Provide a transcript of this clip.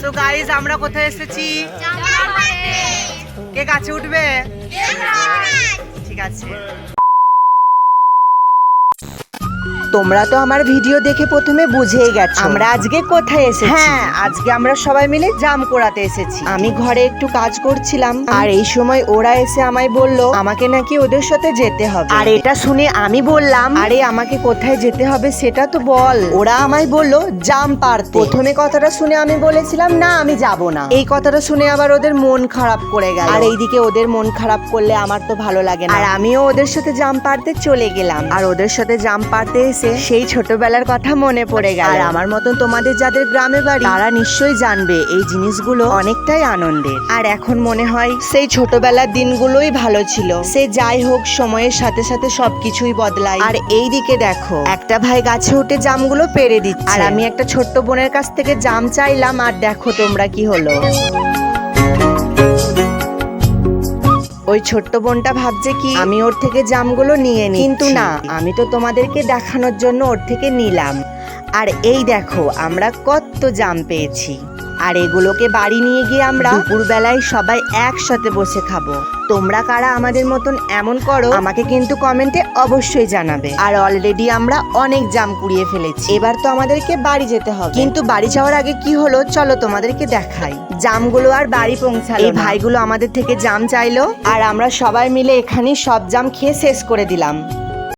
So guys আমরা কোথায় এসেছি? কে গাছে উঠবে? ঠিক আছে। তোমরা তো আমার ভিডিও দেখে প্রথমে বুঝেই গেছো। আমরা আজকে কোথায় এসেছি? হ্যাঁ আজকে আমরা সবাই মিলে জাম কোড়াতে এসেছি। আমি ঘরে একটু কাজ করছিলাম। আর এই সময় ওরা এসে আমায় বলল আমাকে নাকি ওদের সাথে যেতে হবে। আর এটা শুনে আমি বললাম আরে আমাকে কোথায় যেতে হবে সেটা তো বল। ওরা আমায় বলল জাম পারতে। প্রথমে কথাটা শুনে আমি বলেছিলাম না আমি যাব না। এই কথাটা শুনে আবার ওদের মন খারাপ করে গেল। আর এইদিকে ওদের মন খারাপ করলে আমার তো ভালো লাগে না। আর আমিও ওদের সাথে জাম পারতে চলে গেলাম। আর ওদের সাথে জাম পারতে এসে সেই ছোটবেলার কথা মনে পড়ে গেল। আর আমার মতন তোমাদের যাদের গ্রামে বাড়ি তারা নিশ্চয়ই জানবে এই জিনিসগুলো অনেকটাই আনন্দের। আর এখন মনে হয় সেই ছোটবেলার দিনগুলোই ভালো ছিল। সে যাই হোক সময়ের সাথে সাথে সবকিছুই বদলায়। আর এই দিকে দেখো একটা ভাই গাছে উঠে জামগুলো পেরে দিচ্ছে। আর আমি একটা ছোট্ট বোনের কাছ থেকে জাম চাইলাম আর দেখো তোমরা কি হলো। ওই ছোট্ট বোনটা ভাবছে কি আমি ওর থেকে জামগুলো নিয়ে নিই কিন্তু না। আমি তো তোমাদেরকে দেখানোর জন্য ওর থেকে নিলাম। আর এই দেখো আমরা কত জাম পেয়েছি। আর এগুলোকে বাড়ি নিয়ে গিয়ে আমরা দুপুরবেলায় সবাই একসাথে বসে খাব। তোমরা কারা আমাদের মতন এমন করো আমাকে কিন্তু কমেন্টে অবশ্যই জানাবে। আর অলরেডি আমরা অনেক জাম কুড়িয়ে ফেলেছি। এবার তো আমাদেরকে বাড়ি যেতে হবে। কিন্তু বাড়ি যাওয়ার আগে কি হলো চলো তোমাদেরকে দেখাই। জামগুলো আর বাড়ি পৌঁছালো এই ভাইগুলো আমাদের থেকে জাম চাইলো। আর আমরা সবাই মিলে এখানে সব জাম খেয়ে শেষ করে দিলাম।